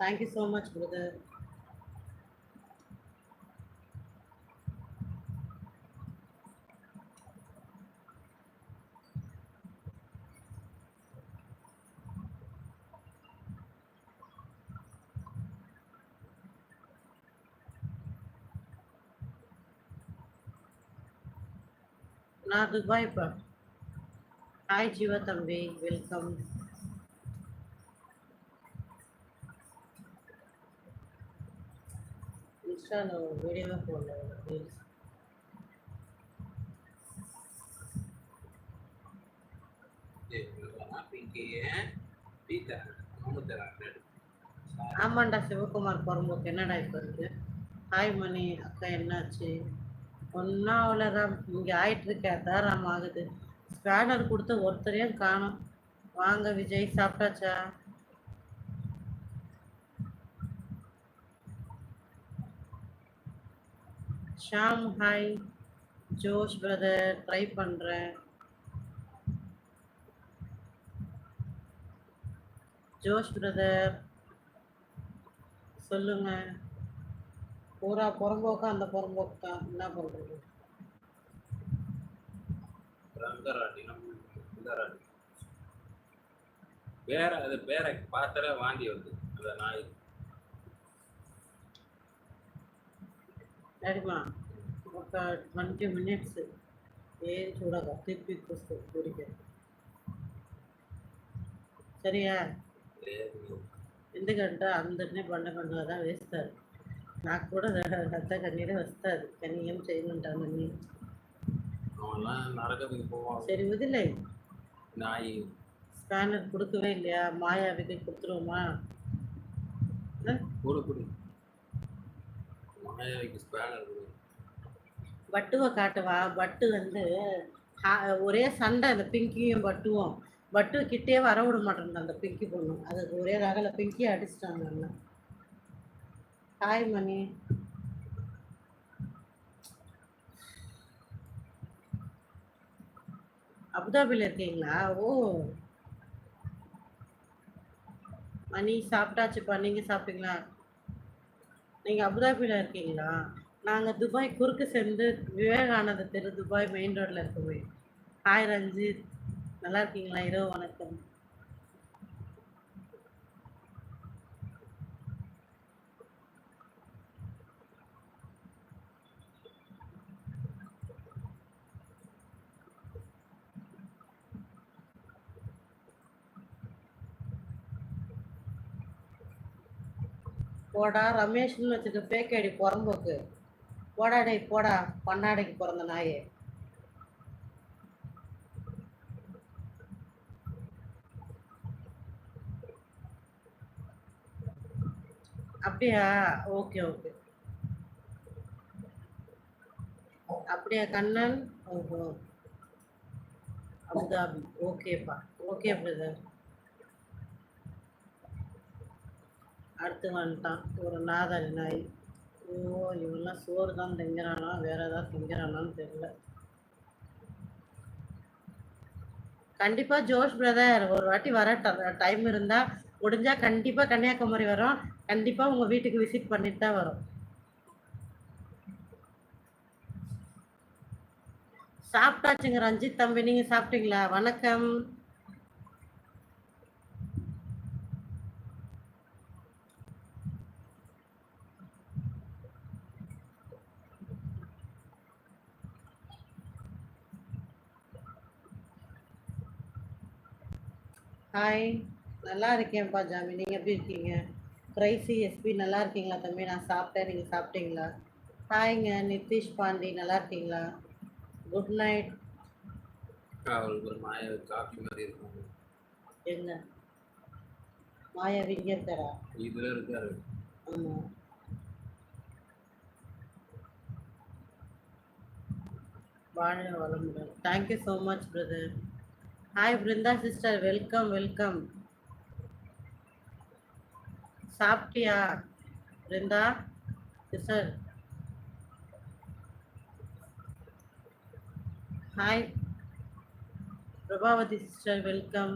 Thank you so much brother நான் Dubai பா hi Jeeva தம்பி வெல்கம் இன்ஸ்டால ஒரு வீடியோவே போடல ரீல்ஸ் ஆமாண்டா சிவகுமார் புறம்போக்கு என்னடா இப்போ இருக்கு? ஹாய் மணி அக்கா என்னாச்சு? ஒன்றும் அவ்வளோதான் இங்கே ஆயிட்டு இருக்க தாராம் ஆகுது. ஸ்பேனர் கொடுத்த ஒருத்தரையும் காணும். வாங்க விஜய் சாப்பிட்டாச்சா? Sham hi Josh brother try பண்ணுறேன் ஜோஷ் பிரதர் சொல்லுங்க. பூரா புறம்போக்கா அந்த புறம்போக்கு தான் என்ன பண்ணுறது வேற அது பேரை பார்த்தாலே வாங்கி வருது. அந்த நாய் డాడీమా ఒక ట్వంటీ మినిట్స్ ఏం చూడక తిప్పి కూస్తూ ఊరికే సరియా లేదు. ఎందుకంటే అందరినీ బండ బండగా వేస్తారు నాకు కూడా రద్ద కన్నీరే వస్తుంది కానీ ఏం చేయమంటానని அவன்லாம் நரகத்துக்கு போவான் சரி వదిలే நாய் ஸ்கேனர் கொடுக்கவே இல்லையா மாயாவிக்கு கொடுத்துருவோமா ஆ? கொடு கொடு மாயாவிக்கு ஸ்பேனர் கொடு பட்டுவை காட்டுவா? பட்டு வந்து ஒரே சண்டை அந்த பிங்கியும் பட்டுவும் பட்டு கிட்டே வர விட மாட்டேன் அந்த பிங்கி பொண்ணு. அதுக்கு ஒரே ரகல பிங்கி அடிச்சிட்டாங்க ஹாய் மணி அபுதாபியில் இருக்கீங்களா? ஓ. மணி சாப்பிட்டாச்சுப்பா. நீங்கள் சாப்பிட்டீங்களா? நீங்கள் அபுதாபியில் இருக்கீங்களா? நாங்கள் துபாய் குறுக்கு சேர்ந்து விவேகானந்த தெரு துபாய் மெயின் ரோட்டில் இருக்கோமே. ஹாய் ரஞ்சித். நல்லா இருக்கீங்களா? இரவு வணக்கம். போடா ரமேஷ்னு வச்சுக்க பேக் ஐடி புறம்போக்கு. போடா போடா பண்ணாடைக்கு பிறந்த நாயே. அப்படியா? Okay okay. அப்படியா கண்ணன்? ஓஹோ. அபுதாபி ஓகேப்பா. ஓகே பிரதர் அடுத்து வந்துட்டான். ஒரு நாதாரி நாய். ஓ இவெல்லாம் சோறு தான் திங்கிறானா வேற ஏதாவது திங்கிறானான்னு தெரியல. கண்டிப்பா ஜோஷ் பிரதர் ஒரு வாட்டி வர டைம் இருந்தா முடிஞ்சா கண்டிப்பா கன்னியாகுமரி வரோம். கண்டிப்பா உங்க வீட்டுக்கு விசிட் பண்ணிட்டு தான் வரோம். சாப்பிட்டாச்சுங்க ரஞ்சித் தம்பி நீங்க சாப்பிட்டீங்களா? வணக்கம். ஹாய் நல்லா இருக்கேன்ப்பா ஜாமி. நீங்கள் எப்படி இருக்கீங்க? ட்ரைசி எஸ்பி நல்லா இருக்கீங்களா தம்பி? நான் சாப்பிட்டேன். நீங்கள் சாப்பிட்டீங்களா? ஹாய்ங்க நிதிஷ் பாண்டி நல்லா இருக்கீங்களா? குட் நைட் எங்க மாயாவி இங்கே இருக்காரா? இதுல இருக்காரு. ஆமாம் வாழ வளமுடன் thank you so much brother hi Brindha sister welcome welcome சாப்பிட்டியா Brindha sister hi Prabhavathi sister welcome